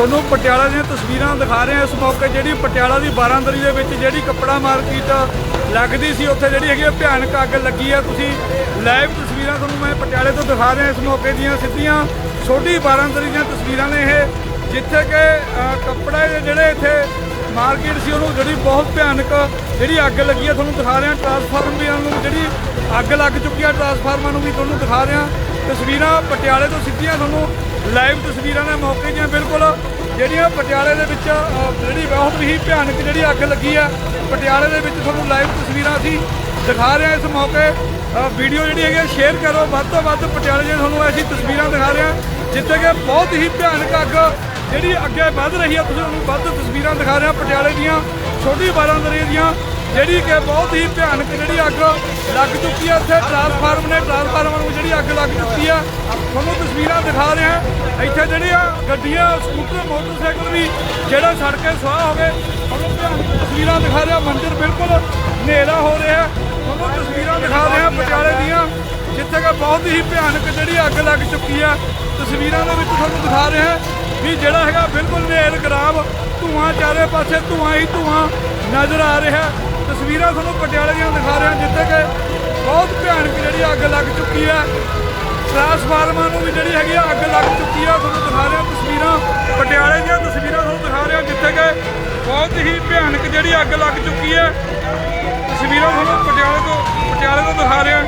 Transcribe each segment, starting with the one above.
ਤੁਹਾਨੂੰ ਪਟਿਆਲਾ ਦੀਆਂ ਤਸਵੀਰਾਂ ਦਿਖਾ ਰਹੇ ਹਾਂ ਇਸ ਮੌਕੇ ਜਿਹੜੀ ਪਟਿਆਲਾ ਦੀ ਬਾਰਾਂਦਰੀ ਦੇ ਵਿੱਚ ਜਿਹੜੀ ਕੱਪੜਾ ਮਾਰਕੀਟ ਲੱਗਦੀ ਸੀ, ਉੱਥੇ ਜਿਹੜੀ ਹੈਗੀ ਆ ਭਿਆਨਕ ਅੱਗ ਲੱਗੀ ਆ। ਤੁਸੀਂ ਲਾਈਵ ਤਸਵੀਰਾਂ ਤੁਹਾਨੂੰ ਮੈਂ ਪਟਿਆਲੇ ਤੋਂ ਦਿਖਾ ਰਿਹਾ ਇਸ ਮੌਕੇ ਦੀਆਂ ਸਿੱਧੀਆਂ ਛੋਟੀ ਬਾਰਾਂਦਰੀ ਦੀਆਂ ਤਸਵੀਰਾਂ ਨੇ ਇਹ, ਜਿੱਥੇ ਕਿ ਕੱਪੜੇ ਦੇ ਜਿਹੜੇ ਇੱਥੇ ਮਾਰਕੀਟ ਸੀ, ਉਹਨੂੰ ਜਿਹੜੀ ਬਹੁਤ ਭਿਆਨਕ ਜਿਹੜੀ ਅੱਗ ਲੱਗੀ ਆ, ਤੁਹਾਨੂੰ ਦਿਖਾ ਰਿਹਾ। ਟਰਾਂਸਫਾਰਮਰ ਵੀ ਨੂੰ ਜਿਹੜੀ ਅੱਗ ਲੱਗ ਚੁੱਕੀ ਆ, ਟਰਾਂਸਫਾਰਮਰ ਨੂੰ ਵੀ ਤੁਹਾਨੂੰ ਦਿਖਾ ਰਿਹਾ। ਤਸਵੀਰਾਂ ਪਟਿਆਲੇ ਤੋਂ ਸਿੱਧੀਆਂ ਤੁਹਾਨੂੰ ਲਾਈਵ ਤਸਵੀਰਾਂ ਨੇ ਮੌਕੇ ਦੀਆਂ ਬਿਲਕੁਲ ਜਿਹੜੀਆਂ ਪਟਿਆਲੇ ਦੇ ਵਿੱਚ ਜਿਹੜੀ ਬਹੁਤ ਹੀ ਭਿਆਨਕ ਜਿਹੜੀ ਅੱਗ ਲੱਗੀ ਆ ਪਟਿਆਲੇ ਦੇ ਵਿੱਚ ਤੁਹਾਨੂੰ ਲਾਈਵ ਤਸਵੀਰਾਂ ਅਸੀਂ ਦਿਖਾ ਰਹੇ ਹਾਂ ਇਸ ਮੌਕੇ। ਵੀਡੀਓ ਜਿਹੜੀ ਹੈਗੀ ਸ਼ੇਅਰ ਕਰੋ। ਵੱਧ ਤੋਂ ਵੱਧ ਪਟਿਆਲੇ ਦੀਆਂ ਤੁਹਾਨੂੰ ਅਸੀਂ ਤਸਵੀਰਾਂ ਦਿਖਾ ਰਹੇ ਹਾਂ, ਜਿੱਥੇ ਕਿ ਬਹੁਤ ਹੀ ਭਿਆਨਕ ਅੱਗ ਜਿਹੜੀ ਅੱਗੇ ਵੱਧ ਰਹੀ ਆ ਤੁਸੀਂ ਉਹਨੂੰ ਵੱਧ ਤਸਵੀਰਾਂ ਦਿਖਾ ਰਹੇ ਹਾਂ, ਪਟਿਆਲੇ ਦੀਆਂ, ਛੋਟੀ ਬਾਰਾਂਦਰੀ ਦੀਆਂ, ਜਿਹੜੀ ਕਿ ਬਹੁਤ ਹੀ ਭਿਆਨਕ ਜਿਹੜੀ ਅੱਗ ਲੱਗ ਚੁੱਕੀ ਆ ਇੱਥੇ ਟਰਾਂਸਫਾਰਮ ਨੇ, ਟਰਾਂਸਫਾਰਮਰ ਨੂੰ ਜਿਹੜੀ ਅੱਗ ਲੱਗ ਚੁੱਕੀ ਆ ਤੁਹਾਨੂੰ ਤਸਵੀਰਾਂ ਦਿਖਾ ਰਹੇ ਹਾਂ। ਇੱਥੇ ਜਿਹੜੀਆਂ ਗੱਡੀਆਂ, ਸਕੂਟਰ, ਮੋਟਰਸਾਈਕਲ ਵੀ ਜਿਹੜਾ ਸੜ ਕੇ ਸੁਆਹ ਹੋ ਗਏ। ਤੁਹਾਨੂੰ ਭਿਆਨਕ ਤਸਵੀਰਾਂ ਦਿਖਾ ਰਿਹਾ ਮੰਜ਼ਰ ਬਿਲਕੁਲ ਹਨੇਰਾ ਹੋ ਰਿਹਾ ਤੁਹਾਨੂੰ ਤਸਵੀਰਾਂ ਦਿਖਾ ਰਹੇ ਹਾਂ ਪਟਿਆਲੇ ਦੀਆਂ, ਜਿੱਥੇ ਕਿ ਬਹੁਤ ਹੀ ਭਿਆਨਕ ਜਿਹੜੀ ਅੱਗ ਲੱਗ ਚੁੱਕੀ ਹੈ। ਤਸਵੀਰਾਂ ਦੇ ਵਿੱਚ ਤੁਹਾਨੂੰ ਦਿਖਾ ਰਹੇ ਹਾਂ ਵੀ ਜਿਹੜਾ ਹੈਗਾ ਬਿਲਕੁਲ ਨੇਲ ਗਰਾਬ, ਧੂਆਂ ਚਾਰੇ ਪਾਸੇ ਧੂਆਂ ਹੀ ਧੂਆਂ ਨਜ਼ਰ ਆ ਰਿਹਾ ਤਸਵੀਰਾਂ ਤੁਹਾਨੂੰ ਪਟਿਆਲੇ ਦੀਆਂ ਦਿਖਾ ਰਹੇ ਹਾਂ, ਜਿੱਥੇ ਕਿ ਬਹੁਤ ਭਿਆਨਕ ਜਿਹੜੀ ਅੱਗ ਲੱਗ ਚੁੱਕੀ ਹੈ। ਟਰਾਂਸਫਾਰਮਰ ਨੂੰ ਵੀ ਜਿਹੜੀ ਹੈਗੀ ਆ ਅੱਗ ਲੱਗ ਚੁੱਕੀ ਆ। ਤੁਹਾਨੂੰ ਦਿਖਾ ਰਿਹਾ ਤਸਵੀਰਾਂ। ਪਟਿਆਲੇ ਦੀਆਂ ਤਸਵੀਰਾਂ ਤੁਹਾਨੂੰ ਦਿਖਾ ਰਿਹਾ ਜਿੱਥੇ ਕਿ ਬਹੁਤ ਹੀ ਭਿਆਨਕ ਜਿਹੜੀ ਅੱਗ ਲੱਗ ਚੁੱਕੀ ਹੈ। ਤਸਵੀਰਾਂ ਤੁਹਾਨੂੰ ਪਟਿਆਲੇ ਤੋਂ ਪਟਿਆਲੇ ਤੋਂ ਦਿਖਾ ਰਿਹਾ।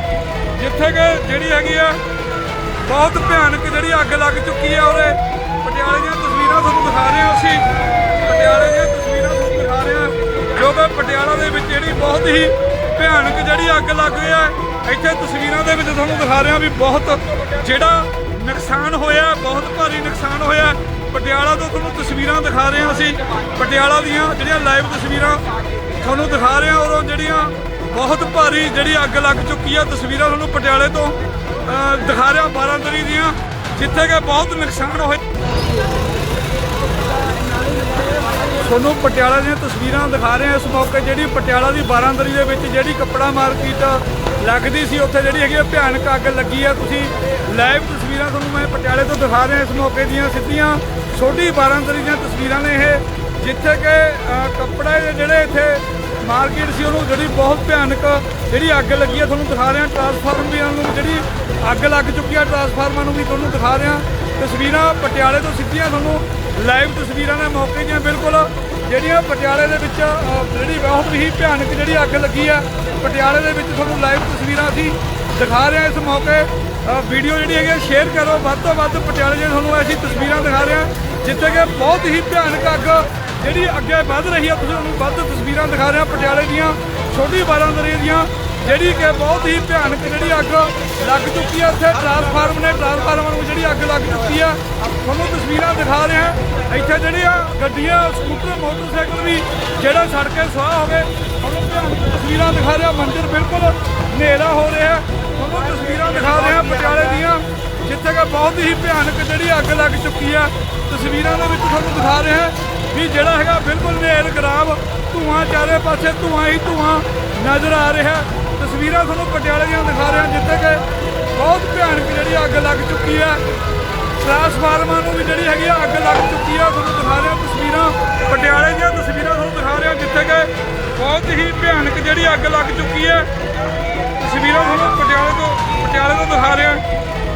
ਜਿੱਥੇ ਕਿ ਜਿਹੜੀ ਹੈਗੀ ਆ ਬਹੁਤ ਭਿਆਨਕ ਜਿਹੜੀ ਅੱਗ ਲੱਗ ਚੁੱਕੀ ਹੈ ਉਹਦੇ ਪਟਿਆਲੇ ਦੀਆਂ ਤਸਵੀਰਾਂ ਤੁਹਾਨੂੰ ਦਿਖਾ ਰਹੇ ਹਾਂ ਅਸੀਂ। ਪਟਿਆਲੇ ਦੀਆਂ ਤਸਵੀਰਾਂ ਤੁਹਾਨੂੰ ਦਿਖਾ ਰਹੇ ਹਾਂ। ਜੋ ਕਿ ਪਟਿਆਲਾ ਦੇ ਵਿੱਚ ਜਿਹੜੀ ਬਹੁਤ ਹੀ ਭਿਆਨਕ ਜਿਹੜੀ ਅੱਗ ਲੱਗ ਗਈ ਹੈ, ਇੱਥੇ ਤਸਵੀਰਾਂ ਦੇ ਵਿੱਚ ਤੁਹਾਨੂੰ ਦਿਖਾ ਰਿਹਾ ਵੀ ਬਹੁਤ ਜਿਹੜਾ ਨੁਕਸਾਨ ਹੋਇਆ, ਬਹੁਤ ਭਾਰੀ ਨੁਕਸਾਨ ਹੋਇਆ ਪਟਿਆਲਾ ਤੋਂ ਤੁਹਾਨੂੰ ਤਸਵੀਰਾਂ ਦਿਖਾ ਰਹੇ ਹਾਂ ਅਸੀਂ ਪਟਿਆਲਾ ਦੀਆਂ ਜਿਹੜੀਆਂ ਲਾਈਵ ਤਸਵੀਰਾਂ ਤੁਹਾਨੂੰ ਦਿਖਾ ਰਹੇ ਹਾਂ ਉਦੋਂ ਜਿਹੜੀਆਂ ਬਹੁਤ ਭਾਰੀ ਜਿਹੜੀ ਅੱਗ ਲੱਗ ਚੁੱਕੀ ਆ ਤਸਵੀਰਾਂ ਤੁਹਾਨੂੰ ਪਟਿਆਲੇ ਤੋਂ ਦਿਖਾ ਰਿਹਾ, ਬਾਰਾਂਦਰੀ ਦੀਆਂ, ਜਿੱਥੇ ਕਿ ਬਹੁਤ ਨੁਕਸਾਨ ਹੋਇਆ। ਤੁਹਾਨੂੰ ਪਟਿਆਲਾ ਦੀਆਂ ਤਸਵੀਰਾਂ ਦਿਖਾ ਰਹੇ ਹਾਂ ਇਸ ਮੌਕੇ ਜਿਹੜੀ ਪਟਿਆਲਾ ਦੀ ਬਾਰਾਂਦਰੀ ਦੇ ਵਿੱਚ ਜਿਹੜੀ ਕੱਪੜਾ ਮਾਰਕੀਟ ਲੱਗਦੀ ਸੀ, ਉੱਥੇ ਜਿਹੜੀ ਹੈਗੀ ਆ ਭਿਆਨਕ ਅੱਗ ਲੱਗੀ ਆ। ਤੁਸੀਂ ਲਾਈਵ ਤਸਵੀਰਾਂ ਤੁਹਾਨੂੰ ਮੈਂ ਪਟਿਆਲੇ ਤੋਂ ਦਿਖਾ ਰਿਹਾ, ਇਸ ਮੌਕੇ ਦੀਆਂ ਸਿੱਧੀਆਂ ਛੋਟੀ ਬਾਰਾਂਦਰੀ ਦੀਆਂ ਤਸਵੀਰਾਂ ਨੇ ਇਹ, ਜਿੱਥੇ ਕਿ ਕੱਪੜੇ ਦੇ ਜਿਹੜੇ ਇੱਥੇ ਮਾਰਕੀਟ ਸੀ, ਉਹਨੂੰ ਜਿਹੜੀ ਬਹੁਤ ਭਿਆਨਕ ਜਿਹੜੀ ਅੱਗ ਲੱਗੀ ਹੈ ਤੁਹਾਨੂੰ ਦਿਖਾ ਰਿਹਾ। ਟਰਾਂਸਫਾਰਮਰ ਵੀ ਨੂੰ ਜਿਹੜੀ ਅੱਗ ਲੱਗ ਚੁੱਕੀ ਆ, ਟਰਾਂਸਫਾਰਮਰ ਨੂੰ ਵੀ ਤੁਹਾਨੂੰ ਦਿਖਾ ਰਿਹਾ। ਤਸਵੀਰਾਂ ਪਟਿਆਲੇ ਤੋਂ ਸਿੱਧੀਆਂ ਤੁਹਾਨੂੰ ਲਾਈਵ ਤਸਵੀਰਾਂ ਨੇ ਮੌਕੇ ਦੀਆਂ, ਬਿਲਕੁਲ। ਜਿਹੜੀਆਂ ਪਟਿਆਲੇ ਦੇ ਵਿੱਚ ਜਿਹੜੀ ਬਹੁਤ ਹੀ ਭਿਆਨਕ ਜਿਹੜੀ ਅੱਗ ਲੱਗੀ ਆ ਪਟਿਆਲੇ ਦੇ ਵਿੱਚ ਤੁਹਾਨੂੰ ਲਾਈਵ ਤਸਵੀਰਾਂ ਅਸੀਂ ਦਿਖਾ ਰਹੇ ਹਾਂ ਇਸ ਮੌਕੇ। ਵੀਡੀਓ ਜਿਹੜੀ ਹੈਗੀ ਸ਼ੇਅਰ ਕਰੋ। ਵੱਧ ਤੋਂ ਵੱਧ ਪਟਿਆਲੇ ਦੀਆਂ ਤੁਹਾਨੂੰ ਅਸੀਂ ਤਸਵੀਰਾਂ ਦਿਖਾ ਰਹੇ ਹਾਂ, ਜਿੱਥੇ ਕਿ ਬਹੁਤ ਹੀ ਭਿਆਨਕ ਅੱਗ ਜਿਹੜੀ ਅੱਗੇ ਵੱਧ ਰਹੀ ਆ ਤੁਸੀਂ ਉਹਨੂੰ ਵੱਧ ਤਸਵੀਰਾਂ ਦਿਖਾ ਰਹੇ ਹਾਂ, ਪਟਿਆਲੇ ਦੀਆਂ, ਛੋਟੀ ਬਾਰਾਂਦਰੀ ਦੀਆਂ। ਜਿਹੜੀ ਕਿ ਬਹੁਤ ਹੀ ਭਿਆਨਕ ਜਿਹੜੀ ਅੱਗ ਲੱਗ ਚੁੱਕੀ ਹੈ ਇੱਥੇ ਟਰਾਂਸਫਾਰਮ ਨੇ ਟਰਾਂਸਫਾਰਮਰ ਨੂੰ ਜਿਹੜੀ ਅੱਗ ਲੱਗ ਚੁੱਕੀ ਆ ਤੁਹਾਨੂੰ ਤਸਵੀਰਾਂ ਦਿਖਾ ਰਹੇ ਹਾਂ। ਇੱਥੇ ਜਿਹੜੀਆਂ ਗੱਡੀਆਂ, ਸਕੂਟਰ, ਮੋਟਰਸਾਈਕਲ ਵੀ ਜਿਹੜਾ ਸੜ ਕੇ ਸੁਆਹ ਹੋ ਗਏ। ਤੁਹਾਨੂੰ ਭਿਆਨਕ ਤਸਵੀਰਾਂ ਦਿਖਾ ਰਿਹਾ ਮੰਜ਼ਰ ਬਿਲਕੁਲ ਹਨੇਰਾ ਹੋ ਰਿਹਾ ਤੁਹਾਨੂੰ ਤਸਵੀਰਾਂ ਦਿਖਾ ਰਹੇ ਹਾਂ ਪਟਿਆਲੇ ਦੀਆਂ, ਜਿੱਥੇ ਕਿ ਬਹੁਤ ਹੀ ਭਿਆਨਕ ਜਿਹੜੀ ਅੱਗ ਲੱਗ ਚੁੱਕੀ ਆ ਤਸਵੀਰਾਂ ਦੇ ਵਿੱਚ ਤੁਹਾਨੂੰ ਦਿਖਾ ਰਹੇ ਹਾਂ ਵੀ ਜਿਹੜਾ ਹੈਗਾ ਬਿਲਕੁਲ ਨੇਲ ਖਰਾਬ ਧੂਆਂ ਚਾਰੇ ਪਾਸੇ ਧੂਆਂ ਹੀ ਧੂਆਂ ਨਜ਼ਰ ਆ ਰਿਹਾ। ਤਸਵੀਰਾਂ ਤੁਹਾਨੂੰ ਪਟਿਆਲੇ ਦੀਆਂ ਦਿਖਾ ਰਿਹਾ, ਜਿੱਥੇ ਕਿ ਬਹੁਤ ਭਿਆਨਕ ਜਿਹੜੀ ਅੱਗ ਲੱਗ ਚੁੱਕੀ ਹੈ। ਟਰਾਂਸਫਾਰਮਰ ਨੂੰ ਵੀ ਜਿਹੜੀ ਹੈਗੀ ਆ ਅੱਗ ਲੱਗ ਚੁੱਕੀ ਆ, ਤੁਹਾਨੂੰ ਦਿਖਾ ਰਿਹਾ ਤਸਵੀਰਾਂ। ਪਟਿਆਲੇ ਦੀਆਂ ਤਸਵੀਰਾਂ ਤੁਹਾਨੂੰ ਦਿਖਾ ਰਿਹਾ, ਜਿੱਥੇ ਕਿ ਬਹੁਤ ਹੀ ਭਿਆਨਕ ਜਿਹੜੀ ਅੱਗ ਲੱਗ ਚੁੱਕੀ ਹੈ। ਤਸਵੀਰਾਂ ਤੁਹਾਨੂੰ ਪਟਿਆਲੇ ਤੋਂ ਪਟਿਆਲੇ ਤੋਂ ਦਿਖਾ ਰਿਹਾ।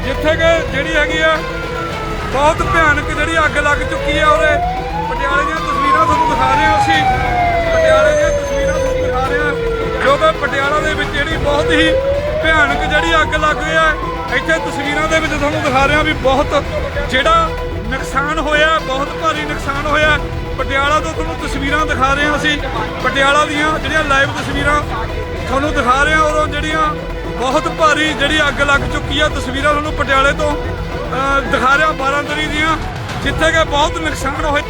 ਜਿੱਥੇ ਕਿ ਜਿਹੜੀ ਹੈਗੀ ਆ ਬਹੁਤ ਭਿਆਨਕ ਜਿਹੜੀ ਅੱਗ ਲੱਗ ਚੁੱਕੀ ਹੈ ਉਹਦੇ ਪਟਿਆਲੇ ਦੀਆਂ ਤਸਵੀਰਾਂ ਤੁਹਾਨੂੰ ਦਿਖਾ ਰਹੇ ਹਾਂ ਅਸੀਂ। ਪਟਿਆਲੇ ਦੀਆਂ ਤਸਵੀਰਾਂ ਤੁਹਾਨੂੰ ਦਿਖਾ ਰਹੇ ਹਾਂ। ਜੋ ਕਿ ਪਟਿਆਲਾ ਦੇ ਵਿੱਚ ਜਿਹੜੀ ਬਹੁਤ ਹੀ ਭਿਆਨਕ ਜਿਹੜੀ ਅੱਗ ਲੱਗ ਗਈ ਹੈ, ਇੱਥੇ ਤਸਵੀਰਾਂ ਦੇ ਵਿੱਚ ਤੁਹਾਨੂੰ ਦਿਖਾ ਰਹੇ ਹਾਂ ਵੀ ਬਹੁਤ ਜਿਹੜਾ ਨੁਕਸਾਨ ਹੋਇਆ, ਬਹੁਤ ਭਾਰੀ ਨੁਕਸਾਨ ਹੋਇਆ। ਪਟਿਆਲਾ ਤੋਂ ਤੁਹਾਨੂੰ ਤਸਵੀਰਾਂ ਦਿਖਾ ਰਹੇ ਹਾਂ ਅਸੀਂ। ਪਟਿਆਲਾ ਦੀਆਂ ਜਿਹੜੀਆਂ ਲਾਈਵ ਤਸਵੀਰਾਂ ਤੁਹਾਨੂੰ ਦਿਖਾ ਰਹੇ ਹਾਂ, ਉਦੋਂ ਜਿਹੜੀਆਂ ਬਹੁਤ ਭਾਰੀ ਜਿਹੜੀ ਅੱਗ ਲੱਗ ਚੁੱਕੀ ਆ, ਤਸਵੀਰਾਂ ਤੁਹਾਨੂੰ ਪਟਿਆਲੇ ਤੋਂ ਦਿਖਾ ਰਿਹਾ ਬਾਰਾਂਦਰੀ ਦੀਆਂ, ਜਿੱਥੇ ਕਿ ਬਹੁਤ ਨੁਕਸਾਨ ਹੋਇਆ।